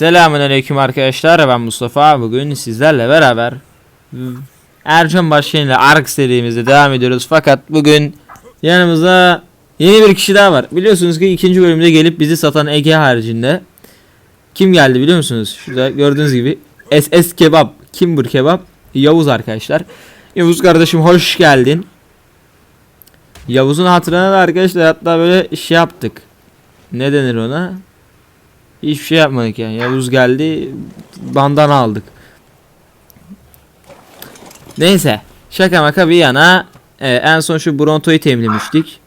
Selamünaleyküm arkadaşlar. Ben Mustafa. Bugün sizlerle beraber Ercan Başkan ile Ark serimizde devam ediyoruz. Fakat bugün yanımızda yeni bir kişi daha var. Biliyorsunuz ki ikinci bölümde gelip bizi satan Ege haricinde kim geldi biliyor musunuz? Şurada gördüğünüz gibi SS Kebap, Kimber Kebap, Yavuz arkadaşlar. Yavuz kardeşim hoş geldin. Yavuz'un hatırına da arkadaşlar hatta böyle şey yaptık. Ne denir ona? Hiçbir şey yapmadık yani. Yavuz geldi. Bandana aldık. Neyse. Şaka maka bir yana. e, en son şu Bronto'yu temizlemiştik.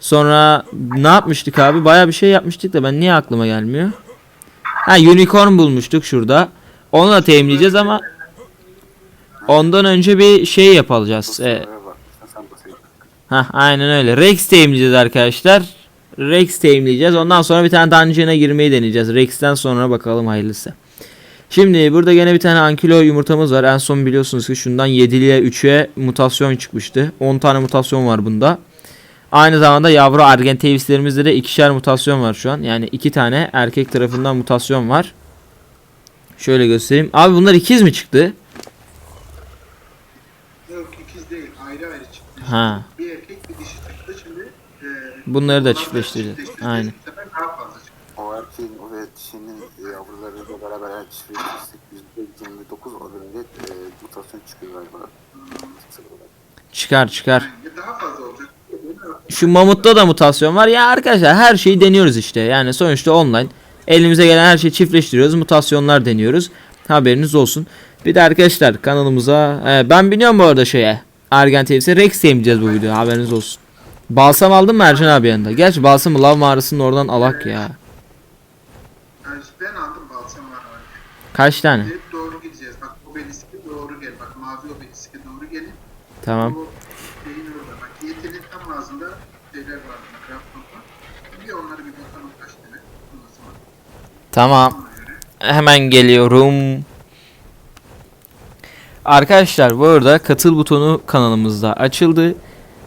Sonra ne yapmıştık abi? Baya bir şey yapmıştık da ben niye aklıma gelmiyor? Ha unicorn bulmuştuk şurada. Onu da temizleyeceğiz ama ondan önce bir şey yapacağız. E, Ha aynen öyle. Rex temizleyeceğiz arkadaşlar. Rex temizleyeceğiz. Ondan sonra bir tane dungeon'a girmeyi deneyeceğiz. Rex'ten sonra bakalım hayırlısı. Şimdi burada gene bir tane ankilo yumurtamız var. En son biliyorsunuz ki şundan 7'liye 3'e mutasyon çıkmıştı. 10 tane mutasyon var bunda. Aynı zamanda yavru argentevislerimizde de ikişer mutasyon var şu an. Yani iki tane erkek tarafından mutasyon var. Şöyle göstereyim. Abi bunlar ikiz mi çıktı? Yok ikiz değil ayrı ayrı çıktı. Ha. Bir erkek bir dişi çıktı şimdi. E, Bunları da çiftleştireceğiz. Aynen. O erkeğin o ve dişinin yavrularıyla beraber eğer çiftleştirsek %29 oranında e, mutasyon çıkıyor galiba. Çıkar çıkar. Şu mamutta da mutasyon var. Ya arkadaşlar her şeyi deniyoruz işte. Yani sonuçta online. Elimize gelen her şeyi çiftleştiriyoruz. Mutasyonlar deniyoruz. Haberiniz olsun. Bir de arkadaşlar kanalımıza e, ben biliyorum bu arada şeye. Argentin'e Rex temizleyeceğiz bu videoda. Haberiniz olsun. Balsam aldın mı Ercan abi yanında? Gerçi balsamı lav mağarasının oradan alak ya. Ben aldım balsam var abi. Kaç tane? Doğru gideceğiz. Bak obeliske doğru gel. Bak mavi obeliske doğru gelin. Tamam. O şeyin orada. Bak yetenek tam ağzında şeyler var. Grafton'da. Bir onları bir bakalım kaç tane. Ondan sonra Tamam. ona göre. Hemen geliyorum. Arkadaşlar bu arada katıl butonu kanalımızda açıldı.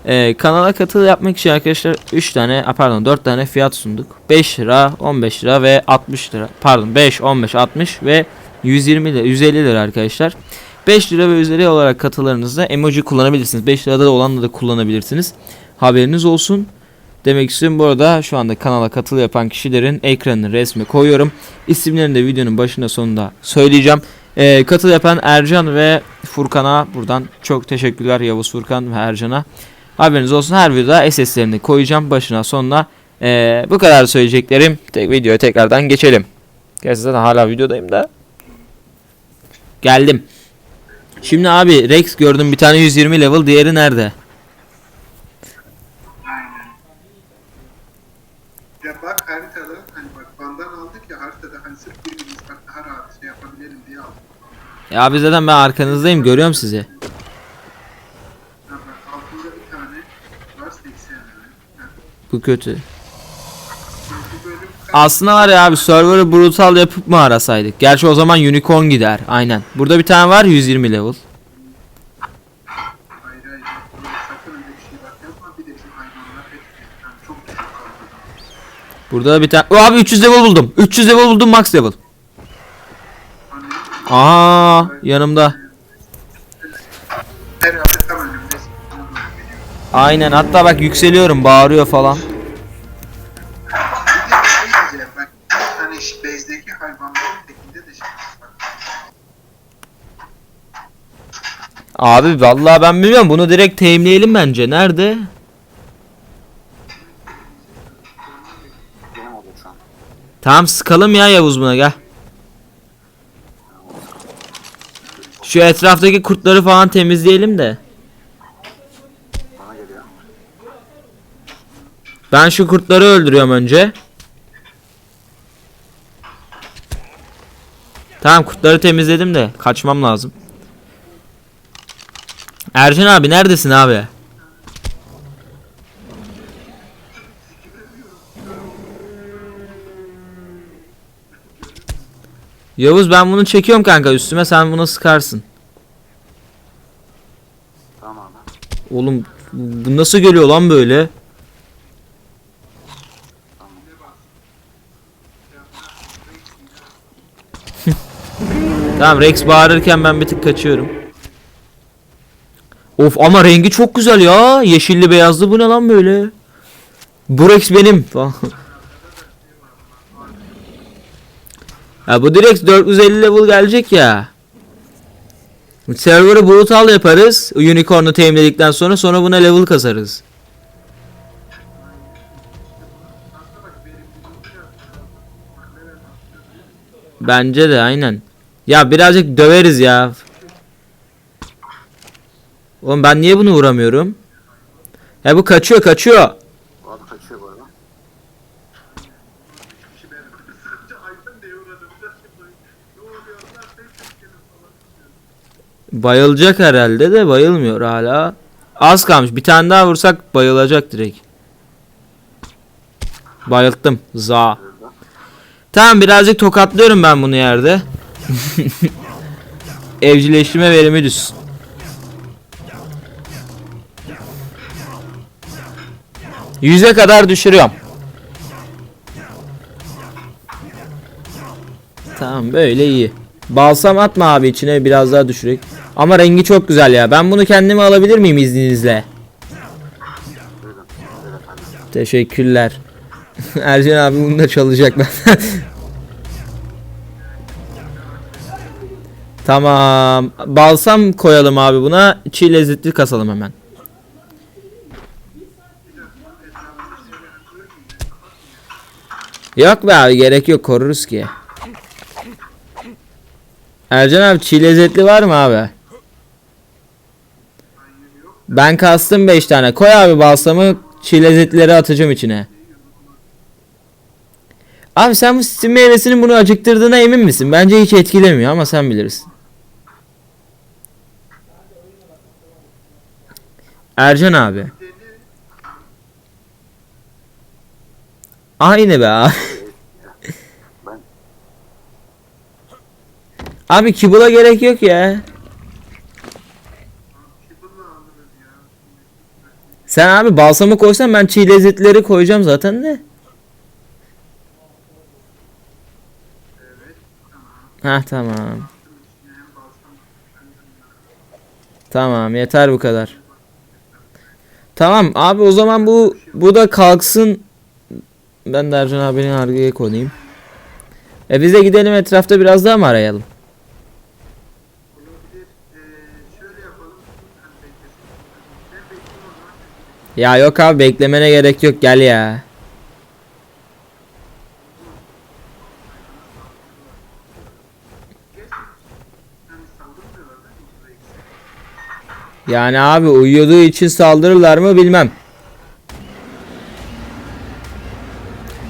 Ee, kanala katıl yapmak için arkadaşlar 3 tane pardon 4 tane fiyat sunduk. 5 lira, 15 lira ve 60 lira. Pardon 5, 15, 60 ve 120 lira, 150 lira arkadaşlar. 5 lira ve üzeri olarak katılarınızda emoji kullanabilirsiniz. 5 lirada da olanla da kullanabilirsiniz. Haberiniz olsun. Demek istiyorum bu arada şu anda kanala katıl yapan kişilerin ekranını resmi koyuyorum. İsimlerini de videonun başında sonunda söyleyeceğim. Ee, katıl yapan Ercan ve Furkan'a buradan çok teşekkürler Yavuz Furkan ve Ercan'a. Haberiniz olsun her videoda SS'lerini koyacağım başına sonuna. Ee, bu kadar söyleyeceklerim. Tek videoya tekrardan geçelim. Gerçi zaten hala videodayım da. Geldim. Şimdi abi Rex gördüm bir tane 120 level diğeri nerede? Ya bak haritada hani bak bandan aldık ya haritada hani sırf birbirimiz bak daha rahat şey yapabilelim diye aldık. Ya abi zaten ben arkanızdayım görüyorum sizi. Ya bak altında bir tane var 80 lira. Yani Bu kötü. Aslında var ya abi server'ı brutal yapıp mı arasaydık? Gerçi o zaman unicorn gider. Aynen. Burada bir tane var 120 level. Burada da bir tane. Oh, abi 300 level buldum. 300 level buldum max level. Aa yanımda. Aynen hatta bak yükseliyorum bağırıyor falan. Abi vallahi ben bilmiyorum bunu direkt teyimleyelim bence. Nerede? Benim oldu. Tamam sıkalım ya Yavuz buna gel. Şu etraftaki kurtları falan temizleyelim de. Geliyor. Ben şu kurtları öldürüyorum önce. Tamam kurtları temizledim de kaçmam lazım. Ercan abi neredesin abi? Yavuz ben bunu çekiyorum kanka üstüme sen bunu sıkarsın. Tamam. Oğlum bu nasıl geliyor lan böyle? Tamam Rex bağırırken ben bir tık kaçıyorum. Of ama rengi çok güzel ya. Yeşilli beyazlı bu ne lan böyle? Bu Rex benim falan. Ya bu direkt 450 level gelecek ya. Server'ı brutal yaparız. Unicorn'u teminledikten sonra sonra buna level kasarız. Bence de aynen. Ya birazcık döveriz ya. Oğlum ben niye bunu vuramıyorum? Ya bu kaçıyor kaçıyor. Abi kaçıyor bu arada. Sadece Ayten diye uğradım. Ne oluyor? Allah sen çekelim falan. Bayılacak herhalde de bayılmıyor hala. Az kalmış. Bir tane daha vursak bayılacak direkt. Bayılttım. Za. Tamam birazcık tokatlıyorum ben bunu yerde. Evcilleştirme verimi düşsün. Yüze kadar düşürüyorum. Tamam böyle iyi. Balsam atma abi içine biraz daha düşürek. Ama rengi çok güzel ya. Ben bunu kendime alabilir miyim izninizle? Teşekkürler. Ercan abi bunu da çalacak ben. tamam. Balsam koyalım abi buna. Çiğ lezzetli kasalım hemen. Yok be abi gerek yok koruruz ki. Ercan abi çiğ lezzetli var mı abi? Ben kastım 5 tane. Koy abi balsamı çiğ lezzetlileri atacağım içine. Abi sen bu Steam meyvesinin bunu acıktırdığına emin misin? Bence hiç etkilemiyor ama sen bilirsin. Ercan abi. Aynı be abi. Abi kibula gerek yok ya. Sen abi balsamı koysan ben çiğ lezzetleri koyacağım zaten de. Ha tamam. Tamam yeter bu kadar. Tamam abi o zaman bu bu da kalksın. Ben de Ercan abinin argaya konayım. E biz de gidelim etrafta biraz daha mı arayalım? Ya yok abi beklemene gerek yok gel ya. Yani abi uyuduğu için saldırırlar mı bilmem.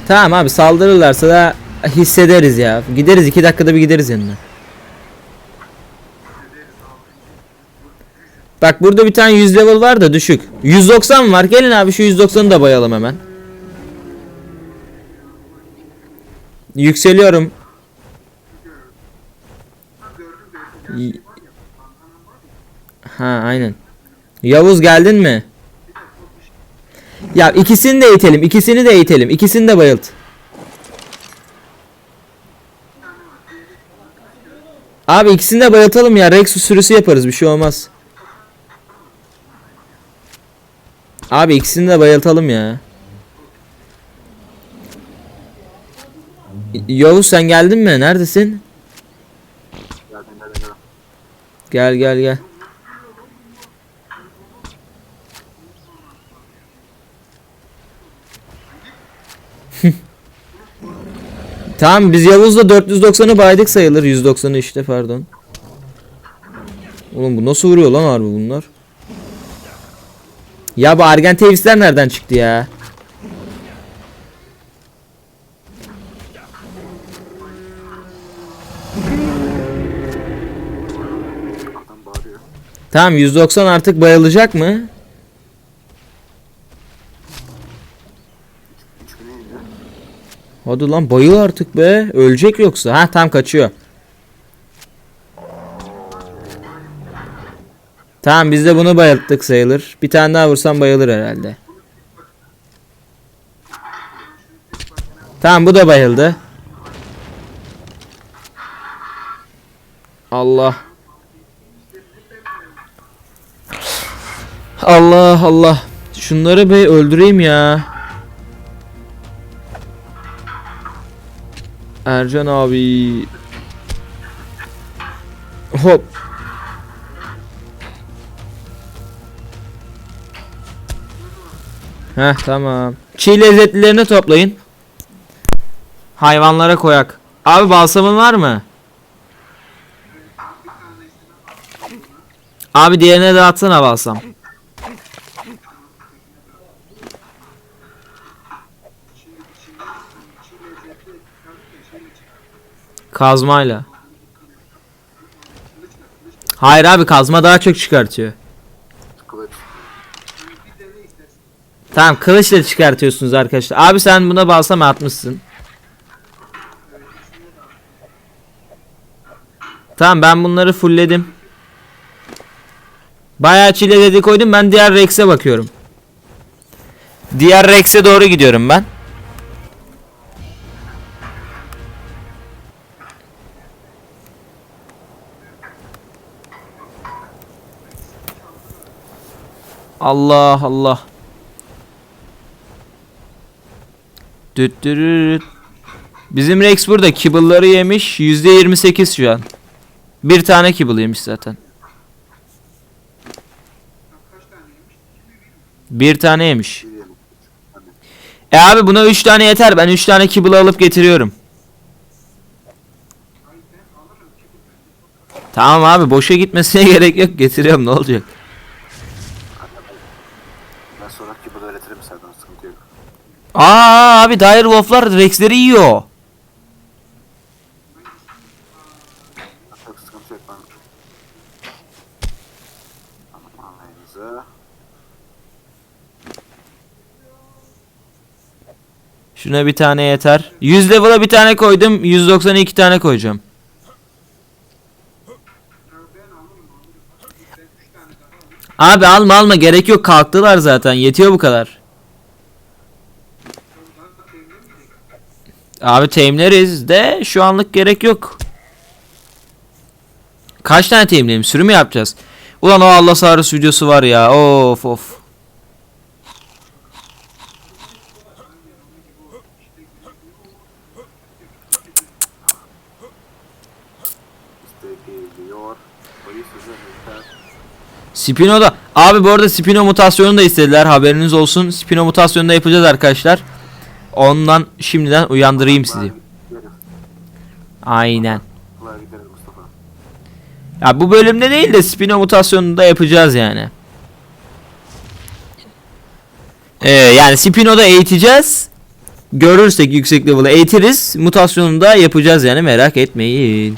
Tamam abi saldırırlarsa da hissederiz ya. Gideriz iki dakikada bir gideriz yanına. Bak burada bir tane 100 level var da düşük. 190 var. Gelin abi şu 190'ı da bayalım hemen. Yükseliyorum. Ha aynen. Yavuz geldin mi? Ya ikisini de eğitelim. ikisini de eğitelim. ikisini de bayılt. Abi ikisini de bayıltalım ya. Rex sürüsü yaparız. Bir şey olmaz. Abi ikisini de bayıltalım ya. Yavuz sen geldin mi? Neredesin? Gel gel gel. tamam biz Yavuz'la 490'ı baydık sayılır. 190'ı işte pardon. Oğlum bu nasıl vuruyor lan harbi bunlar? Ya bu Argentavis'ler nereden çıktı ya? Tamam 190 artık bayılacak mı? 3000'e indi. Hadi lan bayıl artık be. Ölecek yoksa. Ha tam kaçıyor. Tamam biz de bunu bayılttık sayılır. Bir tane daha vursam bayılır herhalde. Tamam bu da bayıldı. Allah. Allah Allah. Şunları be öldüreyim ya. Ercan abi. Hop. Heh tamam. Çiğ lezzetlilerini toplayın. Hayvanlara koyak. Abi balsamın var mı? Abi diğerine de atsana balsam. Kazmayla. Hayır abi kazma daha çok çıkartıyor. Tamam kılıçla çıkartıyorsunuz arkadaşlar. Abi sen buna balsam atmışsın. Tamam ben bunları fullledim. Bayağı çile dedi koydum. Ben diğer Rex'e bakıyorum. Diğer Rex'e doğru gidiyorum ben. Allah Allah. Düt dürürüt. Bizim Rex burada kibble'ları yemiş. %28 şu an. Bir tane kibble yemiş zaten. Bir tane yemiş. E abi buna 3 tane yeter. Ben 3 tane kibble alıp getiriyorum. Tamam abi boşa gitmesine gerek yok. Getiriyorum ne olacak? Ben sonraki bunu öğretirim senden sıkıntı yok. Aa abi Dire Wolf'lar Rex'leri yiyor. Yok sıkıntı yok ben. Tamam anlayınızı. Şuna bir tane yeter. 100 level'a bir tane koydum. 190'a 2 tane koyacağım. Abi alma alma gerek yok kalktılar zaten yetiyor bu kadar. Abi teamleriz de şu anlık gerek yok. Kaç tane teamleyim sürü mü yapacağız? Ulan o Allah Sarıs videosu var ya of of. Spino'da abi bu arada Spino mutasyonu da istediler haberiniz olsun. Spino mutasyonu da yapacağız arkadaşlar. Ondan şimdiden uyandırayım sizi. Aynen. Ya bu bölümde değil de Spino mutasyonunu da yapacağız yani. Ee, yani Spino'da eğiteceğiz. Görürsek yüksek level'ı eğitiriz. Mutasyonunu da yapacağız yani merak etmeyin.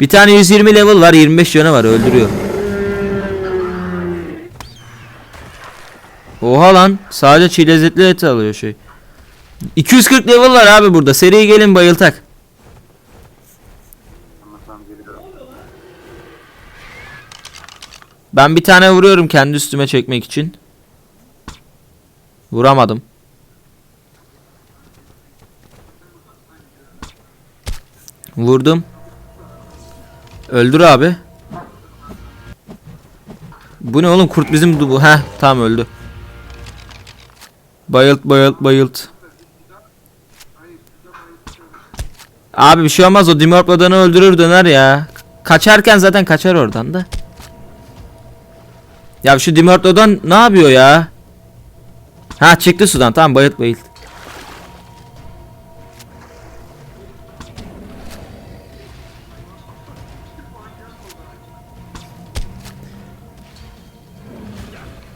Bir tane 120 level var 25 canı var öldürüyor. Oha lan sadece çiğ lezzetli et alıyor şey. 240 level var abi burada seri gelin bayıltak. Ben bir tane vuruyorum kendi üstüme çekmek için. Vuramadım. Vurdum. Öldür abi. Bu ne oğlum kurt bizim bu. Heh tamam öldü. Bayılt bayılt bayılt. Abi bir şey olmaz o Dimorplodan'ı öldürür döner ya. Kaçarken zaten kaçar oradan da. Ya şu Dimorplodan ne yapıyor ya? Ha çıktı sudan tamam bayılt bayılt.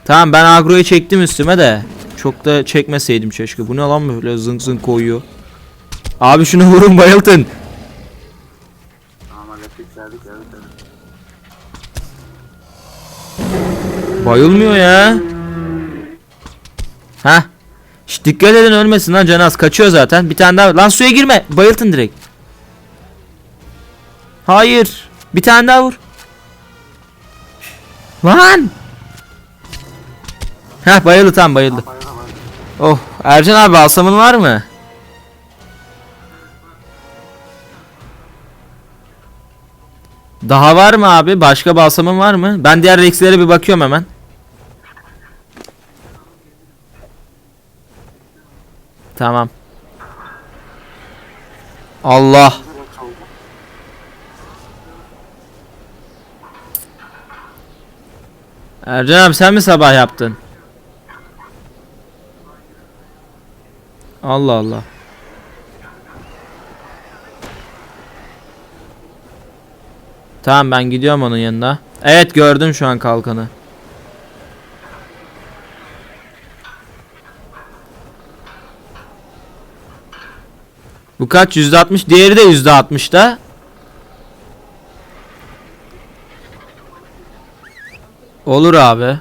Tamam ben agroyu çektim üstüme de. Çok da çekmeseydim keşke. Bu ne lan böyle zınk zınk koyuyor. Abi şunu vurun bayıltın. Bayılmıyor ya. Ha. Şş, dikkat edin ölmesin lan Canaz kaçıyor zaten. Bir tane daha. Lan suya girme. Bayıltın direkt. Hayır. Bir tane daha vur. Lan. Heh bayıldı tam bayıldı. Oh Ercan abi alsamın var mı? Daha var mı abi? Başka balsamın var mı? Ben diğer Rex'lere bir bakıyorum hemen. Tamam. Allah. Ercan abi sen mi sabah yaptın? Allah Allah. Tamam ben gidiyorum onun yanına. Evet gördüm şu an kalkanı. Bu kaç? %60. Diğeri de %60'da. Olur abi.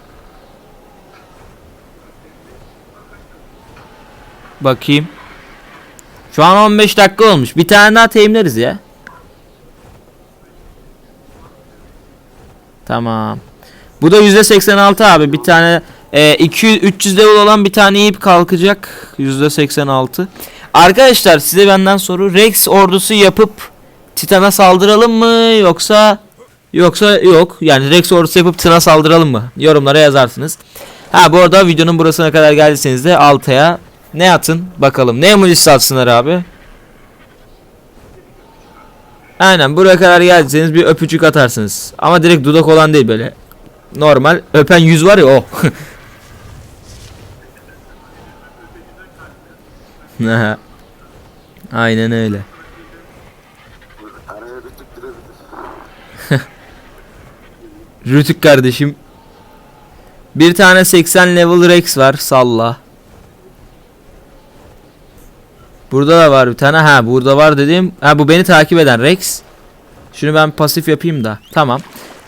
Bakayım. Şu an 15 dakika olmuş. Bir tane daha teyimleriz ya. Tamam. Bu da %86 abi. Bir tane e, 200 300 level olan bir tane ip kalkacak. %86. Arkadaşlar size benden soru. Rex ordusu yapıp Titan'a saldıralım mı yoksa yoksa yok. Yani Rex ordusu yapıp Titan'a saldıralım mı? Yorumlara yazarsınız. Ha bu arada videonun burasına kadar geldiyseniz de altıya ne atın bakalım. Ne emojisi atsınlar abi? Aynen buraya kadar geldiyseniz bir öpücük atarsınız. Ama direkt dudak olan değil böyle. Normal öpen yüz var ya o. Aynen öyle. Rütük kardeşim. Bir tane 80 level Rex var salla. Burada da var bir tane. Ha burada var dediğim. Ha bu beni takip eden Rex. Şunu ben pasif yapayım da. Tamam.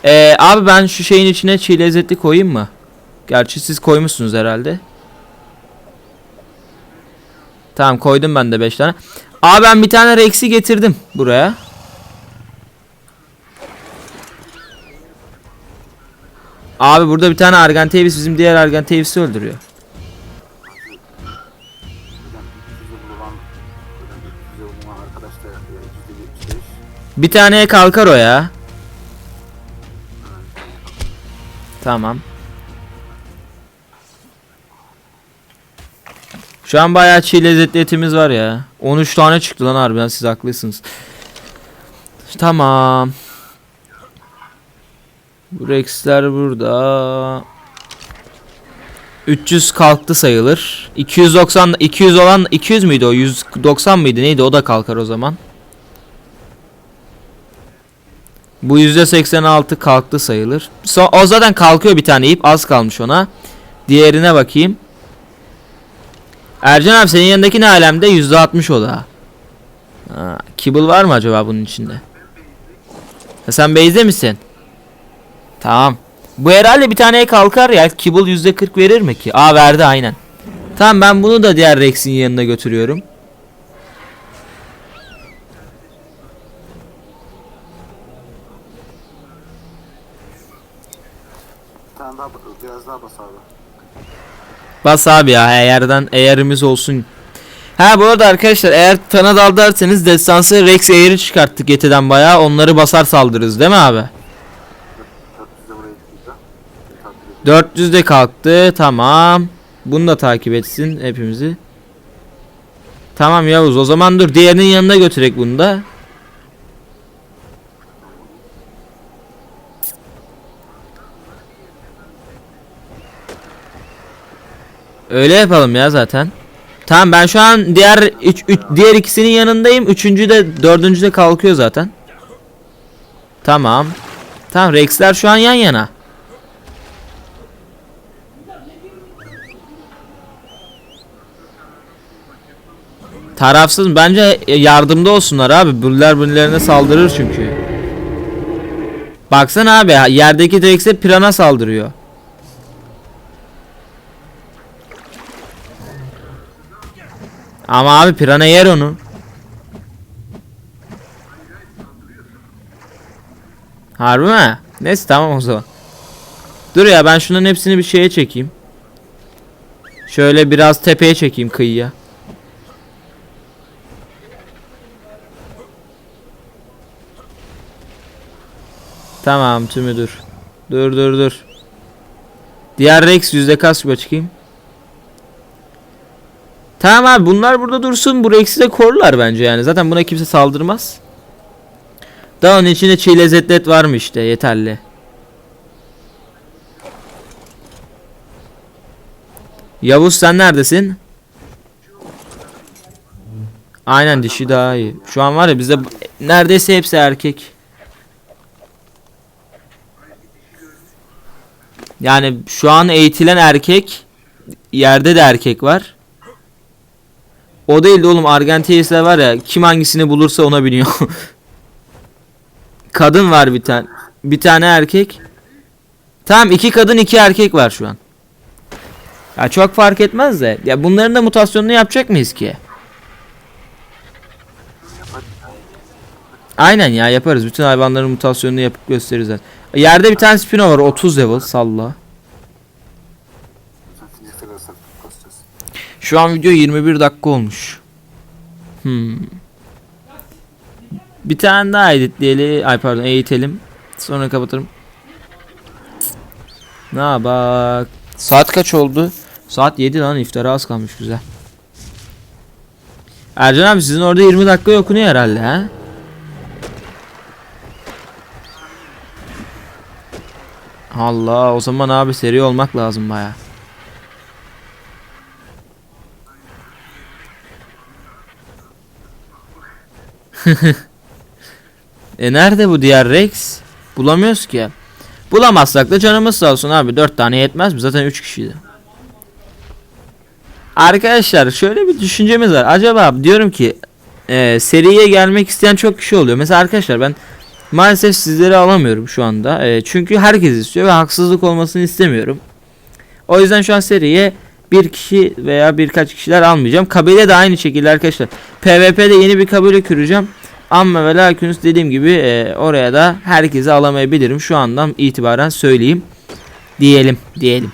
Ee, abi ben şu şeyin içine çiğ lezzetli koyayım mı? Gerçi siz koymuşsunuz herhalde. Tamam koydum ben de 5 tane. Abi ben bir tane Rex'i getirdim buraya. Abi burada bir tane Argentavis bizim diğer Argentavis'i öldürüyor. Bir taneye kalkar o ya. Tamam. Şu an bayağı çiğ lezzetli etimiz var ya. 13 tane çıktı lan harbiden siz haklısınız. Tamam. Bu Rex'ler burada. 300 kalktı sayılır. 290 200 olan 200 müydü o? 190 mıydı? Neydi? O da kalkar o zaman. Bu %86 kalktı sayılır. O zaten kalkıyor bir tane ip. Az kalmış ona. Diğerine bakayım. Ercan abi senin yanındaki ne alemde? %60 o da. Kibble var mı acaba bunun içinde? Ha, sen base'de misin? Tamam. Bu herhalde bir taneye kalkar ya. Kibble %40 verir mi ki? Aa verdi aynen. Tamam ben bunu da diğer Rex'in yanına götürüyorum. Bir tane daha biraz daha bas abi. Bas abi ya eğerden eğerimiz olsun. Ha bu arada arkadaşlar eğer Tana dal derseniz destansı Rex eğeri çıkarttık Yeti'den bayağı onları basar saldırırız değil mi abi? 400 level eğitimde. Takip ediyor. 400 de kalktı tamam. Bunu da takip etsin hepimizi. Tamam Yavuz o zaman dur diğerinin yanına götürek bunu da. Öyle yapalım ya zaten. Tamam ben şu an diğer üç, üç- diğer ikisinin yanındayım. Üçüncü de dördüncü de kalkıyor zaten. Tamam. Tamam Rex'ler şu an yan yana. Tarafsız bence yardımda olsunlar abi. Bunlar birilerine saldırır çünkü. Baksana abi yerdeki Rex'e pirana saldırıyor. Ama abi pirana yer onu. Harbi mi? Neyse tamam o zaman. Dur ya ben şunların hepsini bir şeye çekeyim. Şöyle biraz tepeye çekeyim kıyıya. Tamam tümü dur. Dur dur dur. Diğer Rex yüzde kaç bakayım. Tamam abi bunlar burada dursun. Bu Rex'i de korlar bence yani. Zaten buna kimse saldırmaz. Daha onun içinde çiğ lezzetlet var mı işte yeterli. Yavuz sen neredesin? Aynen dişi daha iyi. Şu an var ya bizde neredeyse hepsi erkek. Yani şu an eğitilen erkek yerde de erkek var. O değil de oğlum Argentinis'ler var ya kim hangisini bulursa ona biniyor. kadın var bir tane. Bir tane erkek. Tamam iki kadın iki erkek var şu an. Ya çok fark etmez de. Ya bunların da mutasyonunu yapacak mıyız ki? Aynen ya yaparız. Bütün hayvanların mutasyonunu yapıp gösteririz. Yerde bir tane spino var 30 level salla. Şu an video 21 dakika olmuş. Hmm. Bir tane daha editleyelim. Ay pardon eğitelim. Sonra kapatırım. Ne bak. Saat kaç oldu? Saat 7 lan iftara az kalmış güzel. Ercan abi sizin orada 20 dakika okunuyor herhalde ha? Allah o zaman abi seri olmak lazım baya. E nerede bu diğer Rex? Bulamıyoruz ki. Bulamazsak da canımız sağ olsun abi. 4 tane yetmez mi? Zaten 3 kişiydi. Arkadaşlar şöyle bir düşüncemiz var. Acaba diyorum ki e, seriye gelmek isteyen çok kişi oluyor. Mesela arkadaşlar ben maalesef sizleri alamıyorum şu anda. E, çünkü herkes istiyor ve haksızlık olmasını istemiyorum. O yüzden şu an seriye bir kişi veya birkaç kişiler almayacağım. Kabile de aynı şekilde arkadaşlar. PvP'de yeni bir kabile kuracağım. Amma ve lakinus dediğim gibi e, oraya da herkesi alamayabilirim. Şu andan itibaren söyleyeyim. Diyelim. Diyelim.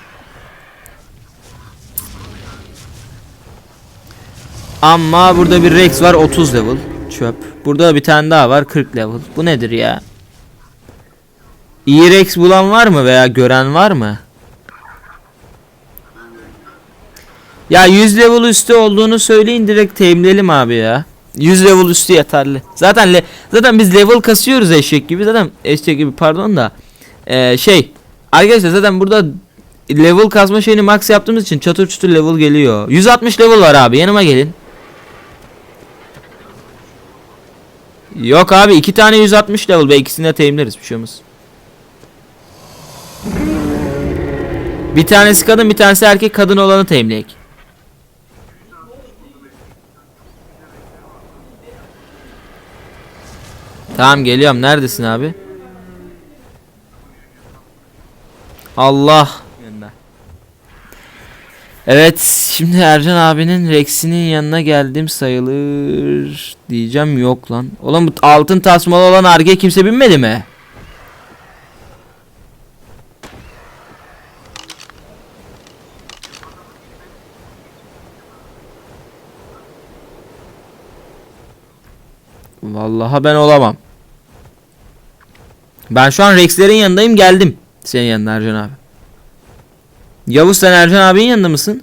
Ama burada bir Rex var 30 level. Çöp. Burada bir tane daha var 40 level. Bu nedir ya? İyi Rex bulan var mı veya gören var mı? Ya 100 level üstü olduğunu söyleyin direkt teminleyelim abi ya. 100 level üstü yeterli. Zaten le- zaten biz level kasıyoruz eşek gibi. Zaten eşek gibi pardon da. Ee, şey arkadaşlar zaten burada level kasma şeyini max yaptığımız için çatır çutur level geliyor. 160 level var abi yanıma gelin. Yok abi iki tane 160 level ve ikisini de teminleriz bir şey olmaz. Bir tanesi kadın bir tanesi erkek kadın olanı teminleyek. Tamam geliyorum. Neredesin abi? Allah. Evet, şimdi Ercan abinin Rex'inin yanına geldim sayılır diyeceğim yok lan. Oğlum bu altın tasmalı olan arge kimse binmedi mi? Vallahi ben olamam. Ben şu an Rex'lerin yanındayım geldim. Senin yanına Ercan abi. Yavuz sen Ercan abinin yanında mısın?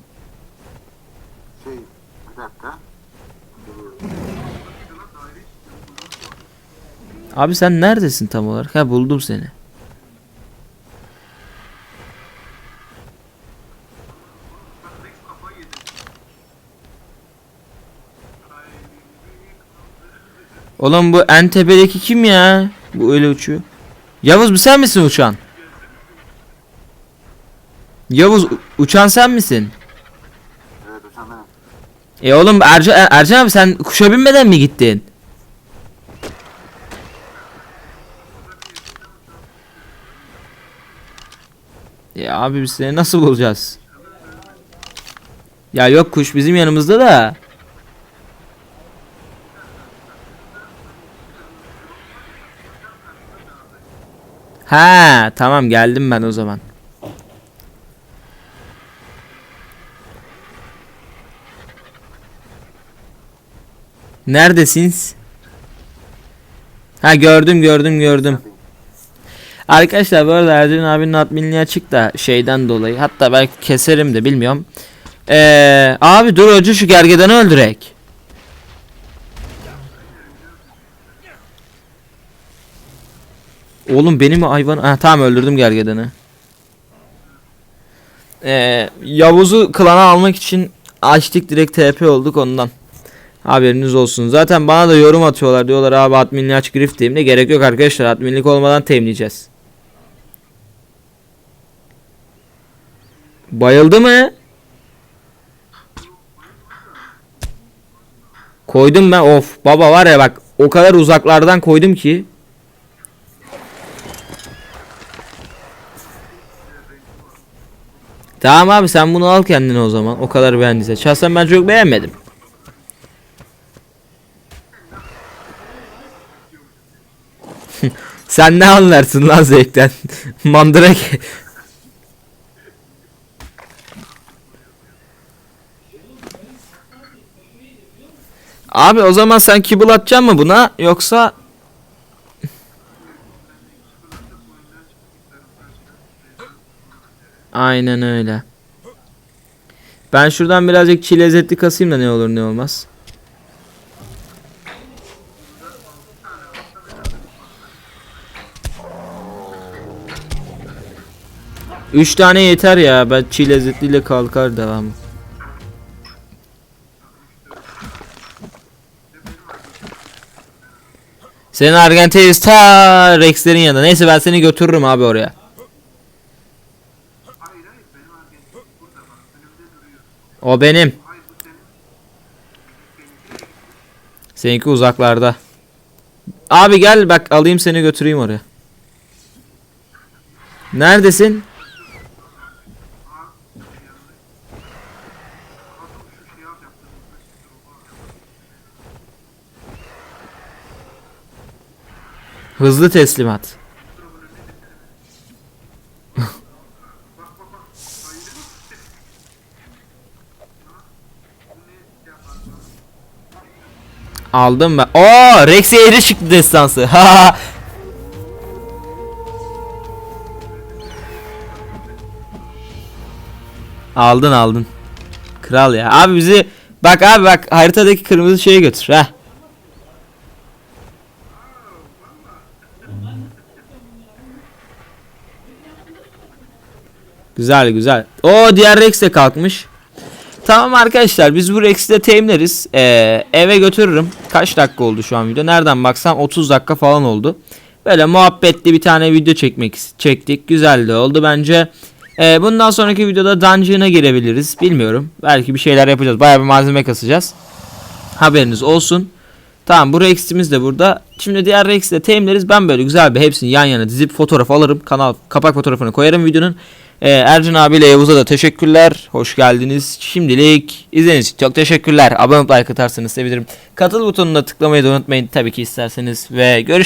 Şey, bir dakika. Abi sen neredesin tam olarak? Ha buldum seni. Oğlum bu en tepedeki kim ya? Bu öyle uçuyor. Yavuz bu sen misin uçan? Yavuz uçan sen misin? Evet hocam benim. E oğlum Ercan, Ercan abi sen kuşa binmeden mi gittin? Ya abi biz seni nasıl bulacağız? Ya yok kuş bizim yanımızda da. Ha tamam geldim ben o zaman. Neredesiniz? Ha gördüm gördüm gördüm. Arkadaşlar bu arada Ercan abinin adminliği açık da şeyden dolayı. Hatta belki keserim de bilmiyorum. Ee, abi dur önce şu gergedanı öldürek. Oğlum benim hayvan... Ha, tamam öldürdüm gergedanı. Ee, Yavuz'u klana almak için açtık direkt TP olduk ondan. Haberiniz olsun. Zaten bana da yorum atıyorlar. Diyorlar abi adminliği aç grift diyeyim de gerek yok arkadaşlar. Adminlik olmadan temleyeceğiz. Bayıldı mı? Koydum ben of baba var ya bak o kadar uzaklardan koydum ki. Tamam abi sen bunu al kendine o zaman. O kadar beğendiyse. Şahsen ben çok beğenmedim. sen ne anlarsın lan zevkten? Mandrake. Abi o zaman sen kibble atacaksın mı buna yoksa Aynen öyle. Ben şuradan birazcık çiğ lezzetli kasayım da ne olur ne olmaz. Üç tane yeter ya. Ben çiğ lezzetliyle kalkar devamı. Senin Argentiniz ta Rex'lerin yanında. Neyse ben seni götürürüm abi oraya. Hayır hayır benim Argentin burada bak önümde duruyor. O benim. Seninki uzaklarda. Abi gel bak alayım seni götüreyim oraya. Neredesin? Hızlı teslimat. Aldım ben. Oo, Rex yeri çıktı destansı. Aldın aldın. Kral ya. Abi bizi bak abi bak haritadaki kırmızı şeye götür ha. Güzel güzel. O diğer Rex de kalkmış. Tamam arkadaşlar biz bu Rex'i de teamleriz. Ee, eve götürürüm. Kaç dakika oldu şu an video? Nereden baksam 30 dakika falan oldu. Böyle muhabbetli bir tane video çekmek çektik. Güzel de oldu bence. Ee, bundan sonraki videoda dungeon'a girebiliriz. Bilmiyorum. Belki bir şeyler yapacağız. Bayağı bir malzeme kasacağız. Haberiniz olsun. Tamam bu Rex'imiz de burada. Şimdi diğer Rex'i de teamleriz. Ben böyle güzel bir hepsini yan yana dizip fotoğraf alırım. Kanal kapak fotoğrafını koyarım videonun. Ee, Ercan abiyle Yavuz'a da teşekkürler. Hoş geldiniz. Şimdilik izlediğiniz için çok teşekkürler. Abone olup like atarsanız sevinirim. Katıl butonuna tıklamayı da unutmayın tabii ki isterseniz. Ve görüş